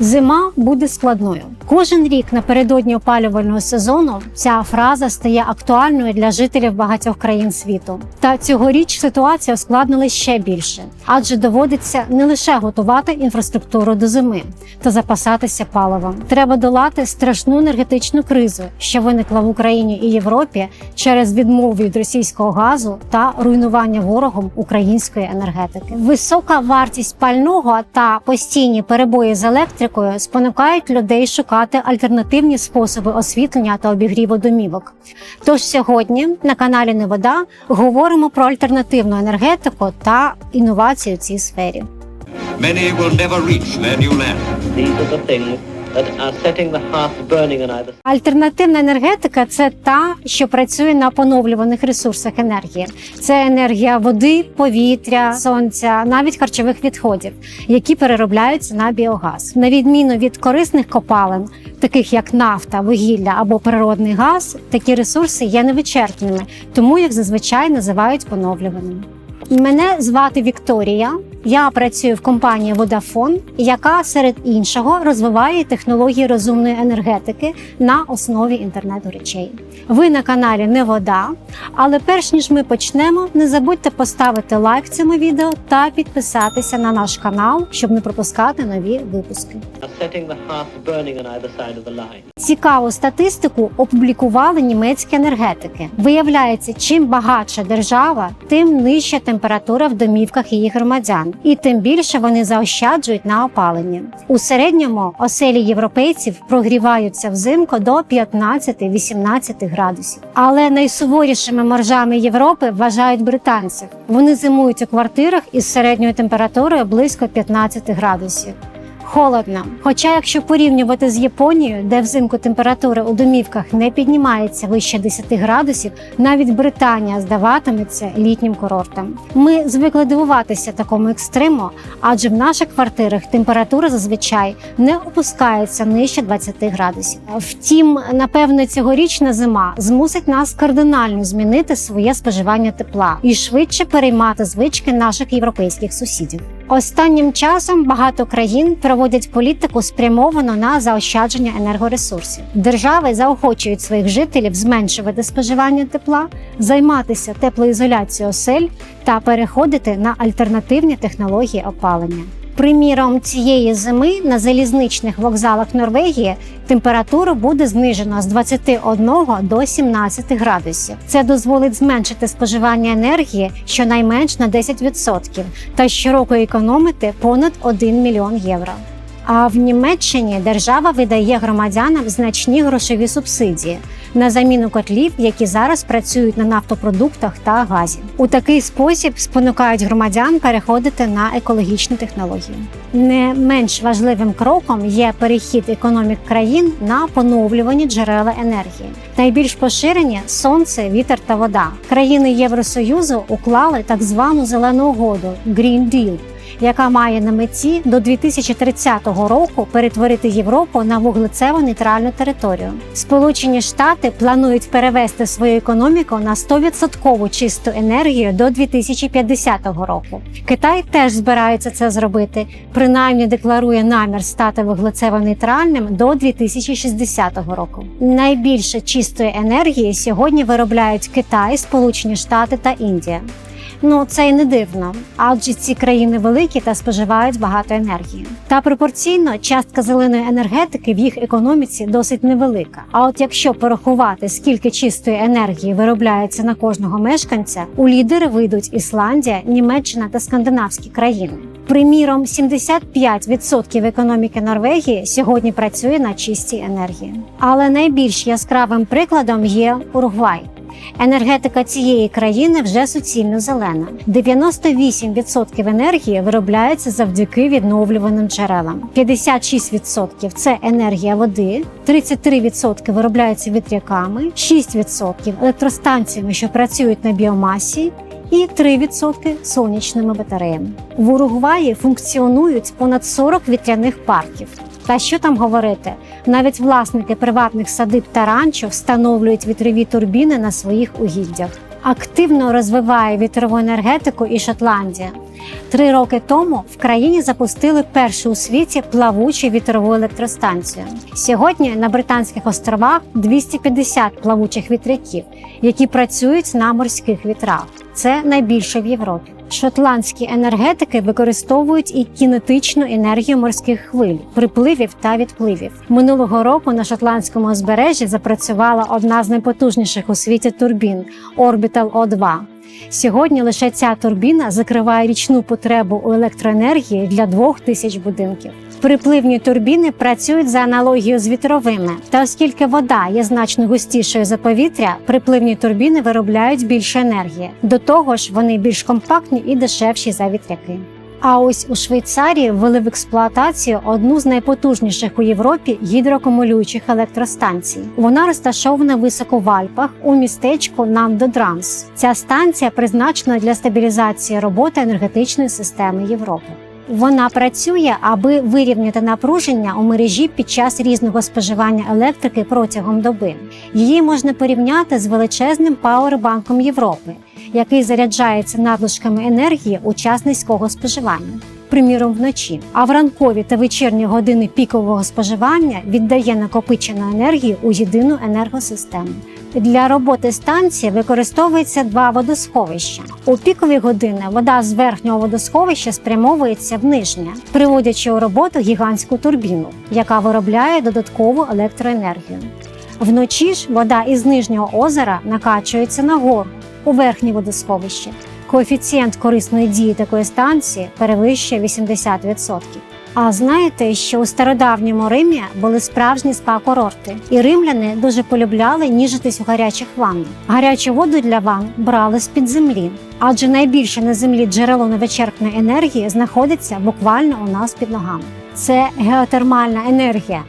Зима буде складною. Кожен рік напередодні опалювального сезону ця фраза стає актуальною для жителів багатьох країн світу. Та цьогоріч ситуація ускладнилась ще більше, адже доводиться не лише готувати інфраструктуру до зими та запасатися паливом. Треба долати страшну енергетичну кризу, що виникла в Україні і Європі через відмову від російського газу та руйнування ворогом української енергетики. Висока вартість пального та постійні перебої з електрикою спонукають людей шукати альтернативні способи освітлення та обігріву домівок. Тож сьогодні на каналі Невода говоримо про альтернативну енергетику та інновації в цій сфері. Many will never reach their new land. These are the things Альтернативна енергетика це та, що працює на поновлюваних ресурсах енергії. Це енергія води, повітря, сонця, навіть харчових відходів, які переробляються на біогаз. На відміну від корисних копалин, таких як нафта, вугілля або природний газ, такі ресурси є невичерпними, тому їх зазвичай називають поновлюваними. Мене звати Вікторія. Я працюю в компанії Vodafone, яка серед іншого розвиває технології розумної енергетики на основі інтернету речей. Ви на каналі Не Вода. Але перш ніж ми почнемо, не забудьте поставити лайк цьому відео та підписатися на наш канал, щоб не пропускати нові випуски. Цікаву статистику опублікували німецькі енергетики. Виявляється, чим багатша держава, тим нижча температура в домівках її громадян, і тим більше вони заощаджують на опаленні. У середньому оселі європейців прогріваються взимку до 15-18 градусів. Але найсуворішими моржами Європи вважають британців. Вони зимують у квартирах із середньою температурою близько 15 градусів. Холодно. Хоча, якщо порівнювати з Японією, де взимку температура у домівках не піднімається вище 10 градусів, навіть Британія здаватиметься літнім курортом. Ми звикли дивуватися такому екстриму, адже в наших квартирах температура зазвичай не опускається нижче 20 градусів. Втім, напевно, цьогорічна зима змусить нас кардинально змінити своє споживання тепла і швидше переймати звички наших європейських сусідів. Останнім часом багато країн проводять політику спрямовану на заощадження енергоресурсів. Держави заохочують своїх жителів зменшувати споживання тепла, займатися теплоізоляцією осель та переходити на альтернативні технології опалення. Приміром, цієї зими на залізничних вокзалах Норвегії температуру буде знижено з 21 до 17 градусів. Це дозволить зменшити споживання енергії щонайменш на 10% та щороку економити понад 1 мільйон євро. А в Німеччині держава видає громадянам значні грошові субсидії на заміну котлів, які зараз працюють на нафтопродуктах та газі. У такий спосіб спонукають громадян переходити на екологічні технології. Не менш важливим кроком є перехід економік країн на поновлювані джерела енергії. Найбільш поширені сонце, вітер та вода. Країни Євросоюзу уклали так звану зелену угоду Green Deal, яка має на меті до 2030 року перетворити Європу на вуглецево нейтральну територію. Сполучені Штати планують перевести свою економіку на 100% чисту енергію до 2050 року. Китай теж збирається це зробити, принаймні декларує намір стати вуглецево нейтральним до 2060 року. Найбільше чистої енергії сьогодні виробляють Китай, Сполучені Штати та Індія. Ну це й не дивно, адже ці країни великі та споживають багато енергії. Та пропорційно частка зеленої енергетики в їх економіці досить невелика. А от якщо порахувати, скільки чистої енергії виробляється на кожного мешканця, у лідери вийдуть Ісландія, Німеччина та скандинавські країни. Приміром, 75% економіки Норвегії сьогодні працює на чистій енергії. Але найбільш яскравим прикладом є Уругвай. Енергетика цієї країни вже суцільно зелена. 98% енергії виробляється завдяки відновлюваним джерелам. 56% – це енергія води, 33% виробляється вітряками, 6% електростанціями, що працюють на біомасі. І 3% сонячними батареями в Уругваї функціонують понад 40 вітряних парків. Та що там говорити? Навіть власники приватних садиб та ранчо встановлюють вітрові турбіни на своїх угіддях. Активно розвиває вітрову енергетику і Шотландія. Три роки тому в країні запустили першу у світі плавучу вітрову електростанцію. Сьогодні на Британських островах 250 плавучих вітряків, які працюють на морських вітрах. Це найбільше в Європі. Шотландські енергетики використовують і кінетичну енергію морських хвиль, припливів та відпливів. Минулого року на шотландському узбережжі запрацювала одна з найпотужніших у світі турбін Orbital O2. Сьогодні лише ця турбіна закриває річну потребу у електроенергії для двох тисяч будинків. Припливні турбіни працюють за аналогією з вітровими, та оскільки вода є значно густішою за повітря, припливні турбіни виробляють більше енергії. До того ж, вони більш компактні і дешевші за вітряки. А ось у Швейцарії ввели в експлуатацію одну з найпотужніших у Європі гідроакумулюючих електростанцій. Вона розташована високо в Альпах у містечку Нандодранс. Ця станція призначена для стабілізації роботи енергетичної системи Європи. Вона працює, аби вирівняти напруження у мережі під час різного споживання електрики протягом доби. Її можна порівняти з величезним пауербанком Європи, який заряджається надлишками енергії у час низького споживання. Приміром, вночі, а в ранкові та вечірні години пікового споживання віддає накопичену енергію у єдину енергосистему. Для роботи станції використовується два водосховища. У пікові години вода з верхнього водосховища спрямовується в нижнє, приводячи у роботу гігантську турбіну, яка виробляє додаткову електроенергію. Вночі ж вода із нижнього озера накачується нагору у верхнє водосховище. Коефіцієнт корисної дії такої станції перевищує 80%. А знаєте, що у стародавньому Римі були справжні спа-курорти, і римляни дуже полюбляли ніжитись у гарячих ваннах. Гарячу воду для ванн брали з під землі, адже найбільше на землі джерело невичерпної енергії знаходиться буквально у нас під ногами. Це геотермальна енергія.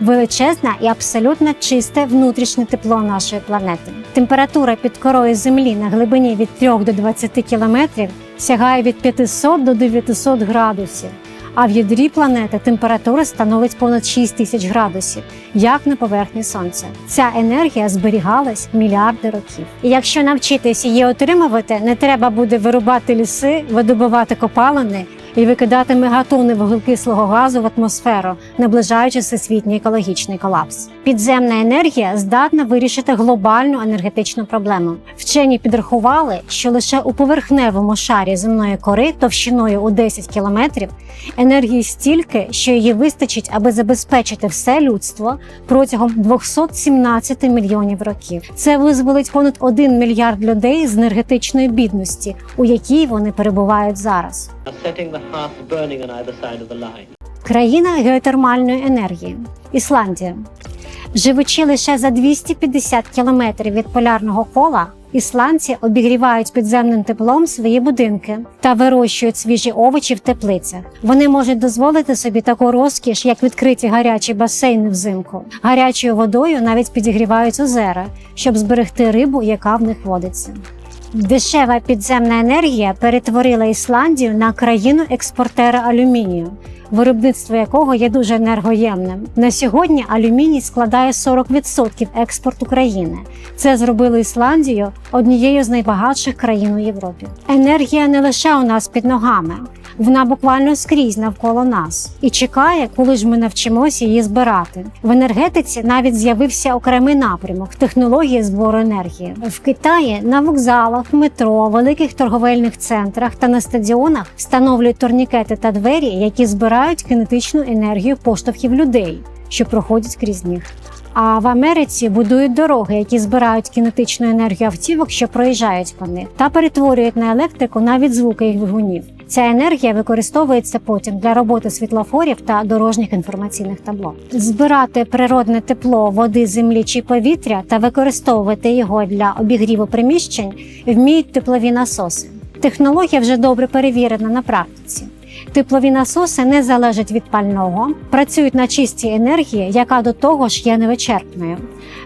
Величезне і абсолютно чисте внутрішнє тепло нашої планети. Температура під корою Землі на глибині від 3 до 20 кілометрів сягає від 500 до 900 градусів. А в ядрі планети температура становить понад 6 тисяч градусів, як на поверхні сонця. Ця енергія зберігалась мільярди років. І якщо навчитись її отримувати, не треба буде вирубати ліси, видобувати копалини і викидати мегатони вуглекислого газу в атмосферу, наближаючи всесвітній екологічний колапс. Підземна енергія здатна вирішити глобальну енергетичну проблему. Вчені підрахували, що лише у поверхневому шарі земної кори товщиною у 10 кілометрів енергії стільки, що її вистачить, аби забезпечити все людство протягом 217 мільйонів років. Це визволить понад 1 мільярд людей з енергетичної бідності, у якій вони перебувають зараз. Країна геотермальної енергії Ісландія. Живучи лише за 250 кілометрів від полярного кола, ісландці обігрівають підземним теплом свої будинки та вирощують свіжі овочі в теплицях. Вони можуть дозволити собі таку розкіш, як відкриті гарячі басейни взимку. Гарячою водою навіть підігрівають озера, щоб зберегти рибу, яка в них водиться. Дешева підземна енергія перетворила Ісландію на країну експортера алюмінію, виробництво якого є дуже енергоємним. На сьогодні алюміній складає 40% експорту країни. Це зробило Ісландію однією з найбагатших країн у Європі. Енергія не лише у нас під ногами. Вона буквально скрізь навколо нас і чекає, коли ж ми навчимося її збирати. В енергетиці навіть з'явився окремий напрямок технології збору енергії. В Китаї на вокзалах, метро, великих торговельних центрах та на стадіонах встановлюють турнікети та двері, які збирають кинетичну енергію поштовхів людей, що проходять крізь них. А в Америці будують дороги, які збирають кінетичну енергію автівок, що проїжджають по них, та перетворюють на електрику навіть звуки їх двигунів. Ця енергія використовується потім для роботи світлофорів та дорожніх інформаційних табло. Збирати природне тепло води, землі чи повітря та використовувати його для обігріву приміщень вміють теплові насоси. Технологія вже добре перевірена на практиці. Теплові насоси не залежать від пального, працюють на чистій енергії, яка до того ж є невичерпною.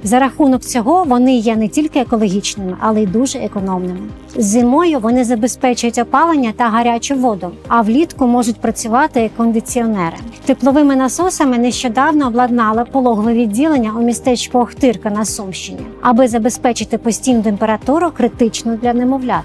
За рахунок цього вони є не тільки екологічними, але й дуже економними. Зимою вони забезпечують опалення та гарячу воду, а влітку можуть працювати кондиціонери. Тепловими насосами нещодавно обладнали пологове відділення у містечку Охтирка на Сумщині, аби забезпечити постійну температуру критичну для немовлят.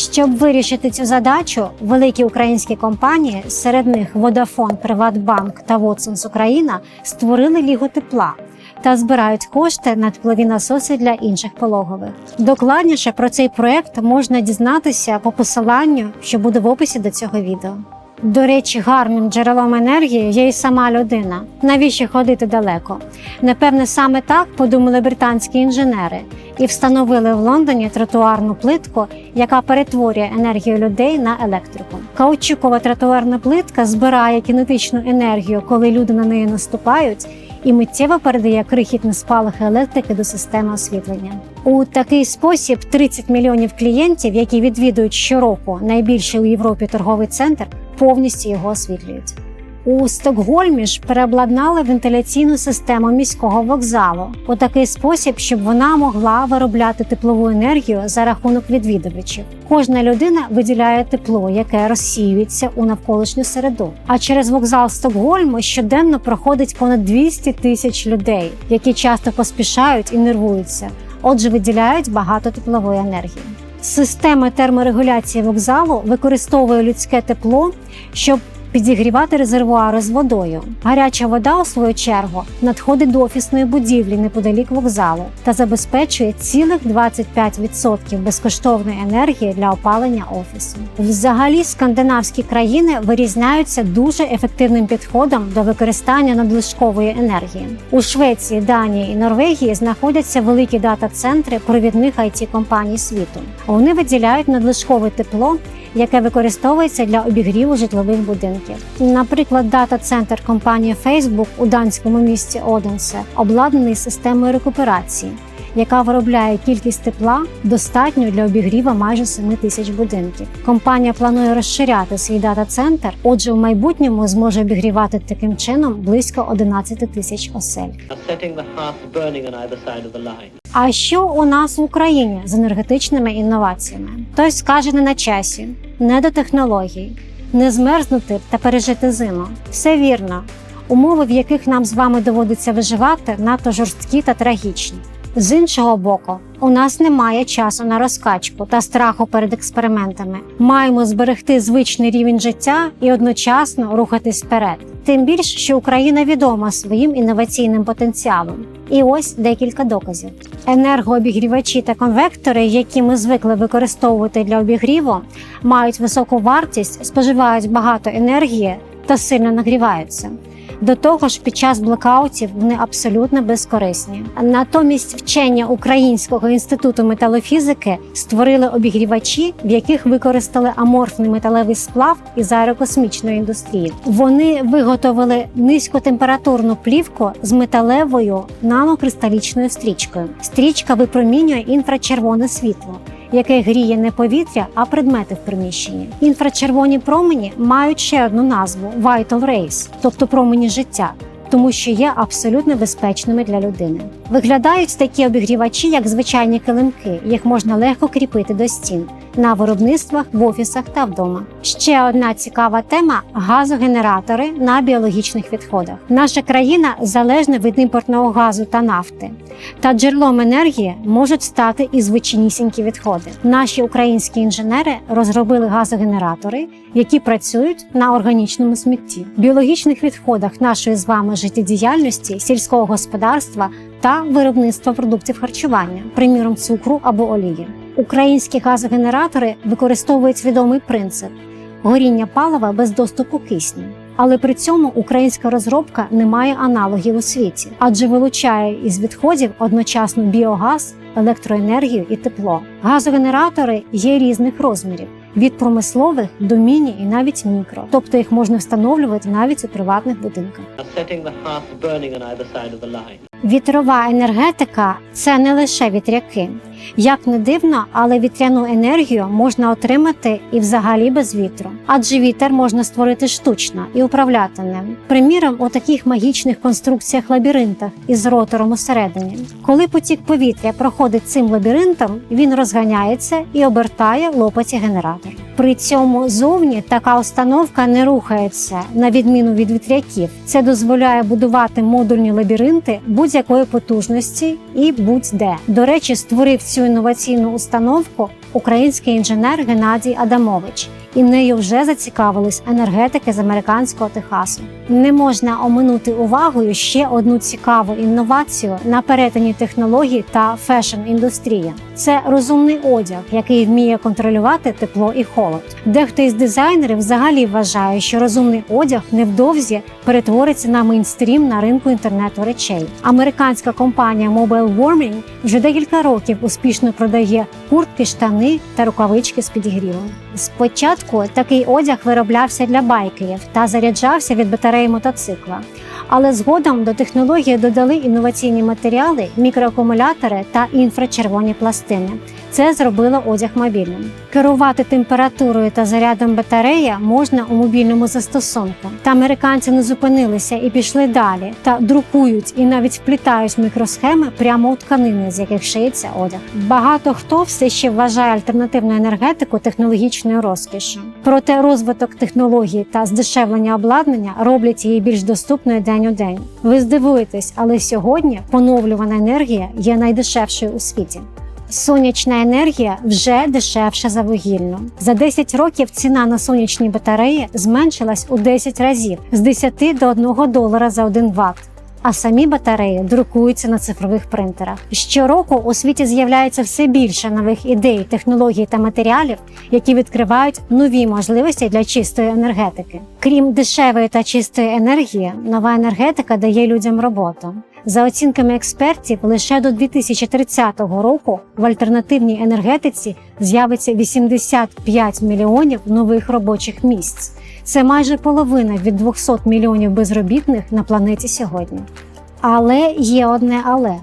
Щоб вирішити цю задачу, великі українські компанії, серед них Vodafone, Приватбанк та Watsons Україна, створили лігу тепла та збирають кошти на теплові насоси для інших пологових. Докладніше про цей проект можна дізнатися по посиланню, що буде в описі до цього відео. До речі, гарним джерелом енергії є і сама людина. Навіщо ходити далеко? Напевне, саме так подумали британські інженери і встановили в Лондоні тротуарну плитку, яка перетворює енергію людей на електрику. Каучукова тротуарна плитка збирає кінетичну енергію, коли люди на неї наступають, і миттєво передає крихітні спалахи електрики до системи освітлення. У такий спосіб 30 мільйонів клієнтів, які відвідують щороку найбільший у Європі торговий центр, повністю його освітлюють. У Стокгольмі ж переобладнали вентиляційну систему міського вокзалу у такий спосіб, щоб вона могла виробляти теплову енергію за рахунок відвідувачів. Кожна людина виділяє тепло, яке розсіюється у навколишню середу. А через вокзал Стокгольму щоденно проходить понад 200 тисяч людей, які часто поспішають і нервуються. Отже, виділяють багато теплової енергії. Система терморегуляції вокзалу використовує людське тепло, щоб підігрівати резервуари з водою. Гаряча вода, у свою чергу, надходить до офісної будівлі неподалік вокзалу та забезпечує цілих 25% безкоштовної енергії для опалення офісу. Взагалі, скандинавські країни вирізняються дуже ефективним підходом до використання надлишкової енергії. У Швеції, Данії і Норвегії знаходяться великі дата-центри провідних it компаній світу. Вони виділяють надлишкове тепло яке використовується для обігріву житлових будинків. Наприклад, дата-центр компанії Facebook у данському місті Оденсе обладнаний системою рекуперації, яка виробляє кількість тепла достатньо для обігріва майже 7 тисяч будинків. Компанія планує розширяти свій дата-центр, отже, в майбутньому зможе обігрівати таким чином близько 11 тисяч осель. А що у нас в Україні з енергетичними інноваціями? Хтось скаже не на часі, не до технологій, не змерзнути та пережити зиму. Все вірно. Умови, в яких нам з вами доводиться виживати, надто жорсткі та трагічні. З іншого боку, у нас немає часу на розкачку та страху перед експериментами. Маємо зберегти звичний рівень життя і одночасно рухатись вперед. Тим більш, що Україна відома своїм інноваційним потенціалом. І ось декілька доказів: енергообігрівачі та конвектори, які ми звикли використовувати для обігріву, мають високу вартість, споживають багато енергії та сильно нагріваються. До того ж, під час блекаутів вони абсолютно безкорисні. Натомість вчення Українського інституту металофізики створили обігрівачі, в яких використали аморфний металевий сплав із аерокосмічної індустрії. Вони виготовили низькотемпературну плівку з металевою нанокристалічною стрічкою. Стрічка випромінює інфрачервоне світло яке гріє не повітря, а предмети в приміщенні. Інфрачервоні промені мають ще одну назву Vital Rays, тобто промені життя. Тому що є абсолютно безпечними для людини. Виглядають такі обігрівачі, як звичайні килимки, їх можна легко кріпити до стін на виробництвах, в офісах та вдома. Ще одна цікава тема газогенератори на біологічних відходах. Наша країна залежна від імпортного газу та нафти. Та джерелом енергії можуть стати і звичайнісінькі відходи. Наші українські інженери розробили газогенератори, які працюють на органічному смітті, В біологічних відходах нашої з вами життєдіяльності, сільського господарства та виробництва продуктів харчування, приміром цукру або олії. Українські газогенератори використовують відомий принцип горіння палива без доступу кисню. Але при цьому українська розробка не має аналогів у світі, адже вилучає із відходів одночасно біогаз, електроенергію і тепло. Газогенератори є різних розмірів від промислових до міні і навіть мікро, тобто їх можна встановлювати навіть у приватних будинках. Вітрова енергетика це не лише вітряки. Як не дивно, але вітряну енергію можна отримати і взагалі без вітру, адже вітер можна створити штучно і управляти ним. Приміром, у таких магічних конструкціях лабіринтах із ротором усередині. Коли потік повітря проходить цим лабіринтом, він розганяється і обертає лопаті генератор. При цьому зовні така установка не рухається на відміну від вітряків. Це дозволяє будувати модульні лабіринти будь-якої потужності і будь-де. До речі, створив цю інноваційну установку український інженер Геннадій Адамович. І нею вже зацікавились енергетики з американського Техасу. Не можна оминути увагою ще одну цікаву інновацію на перетині технологій та фешн-індустрії. Це розумний одяг, який вміє контролювати тепло і холод. Дехто із дизайнерів взагалі вважає, що розумний одяг невдовзі перетвориться на мейнстрім на ринку інтернету речей. Американська компанія Mobile Warming вже декілька років успішно продає куртки, штани та рукавички з підігрівом. Спочатку такий одяг вироблявся для байкерів та заряджався від батареї мотоцикла. Але згодом до технології додали інноваційні матеріали, мікроакумулятори та інфрачервоні пластини. Це зробило одяг мобільним. Керувати температурою та зарядом батарея можна у мобільному застосунку. Та американці не зупинилися і пішли далі та друкують і навіть вплітають мікросхеми прямо у тканини, з яких шиється одяг. Багато хто все ще вважає альтернативну енергетику технологічною розкішю. Проте розвиток технологій та здешевлення обладнання роблять її більш доступною день у день. Ви здивуєтесь, але сьогодні поновлювана енергія є найдешевшою у світі. Сонячна енергія вже дешевша за вугільну. За 10 років ціна на сонячні батареї зменшилась у 10 разів з 10 до 1 долара за 1 Вт. А самі батареї друкуються на цифрових принтерах. Щороку у світі з'являється все більше нових ідей, технологій та матеріалів, які відкривають нові можливості для чистої енергетики. Крім дешевої та чистої енергії, нова енергетика дає людям роботу. За оцінками експертів, лише до 2030 року в альтернативній енергетиці з'явиться 85 мільйонів нових робочих місць. Це майже половина від 200 мільйонів безробітних на планеті сьогодні. Але є одне але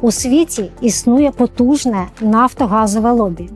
у світі існує потужне нафтогазове лобі,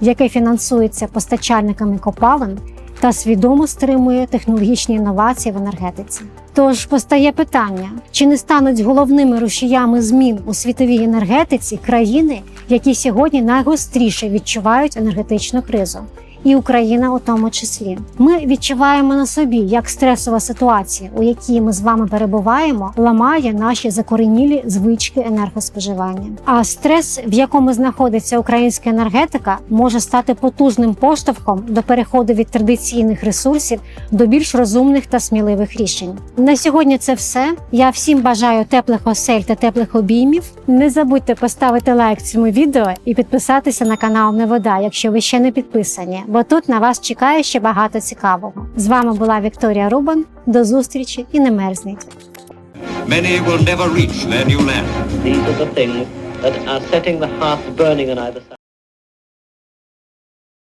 яке фінансується постачальниками копалин та свідомо стримує технологічні інновації в енергетиці. Тож постає питання: чи не стануть головними рушіями змін у світовій енергетиці країни, які сьогодні найгостріше відчувають енергетичну кризу? І Україна у тому числі ми відчуваємо на собі, як стресова ситуація, у якій ми з вами перебуваємо, ламає наші закоренілі звички енергоспоживання. А стрес, в якому знаходиться українська енергетика, може стати потужним поштовхом до переходу від традиційних ресурсів до більш розумних та сміливих рішень. На сьогодні це все. Я всім бажаю теплих осель та теплих обіймів. Не забудьте поставити лайк цьому відео і підписатися на канал Невода, якщо ви ще не підписані, бо тут на вас чекає ще багато цікавого. З вами була Вікторія Рубан. До зустрічі і не мерзніть. Many will never reach their new land. These are the things that are setting the hearth burning on either side.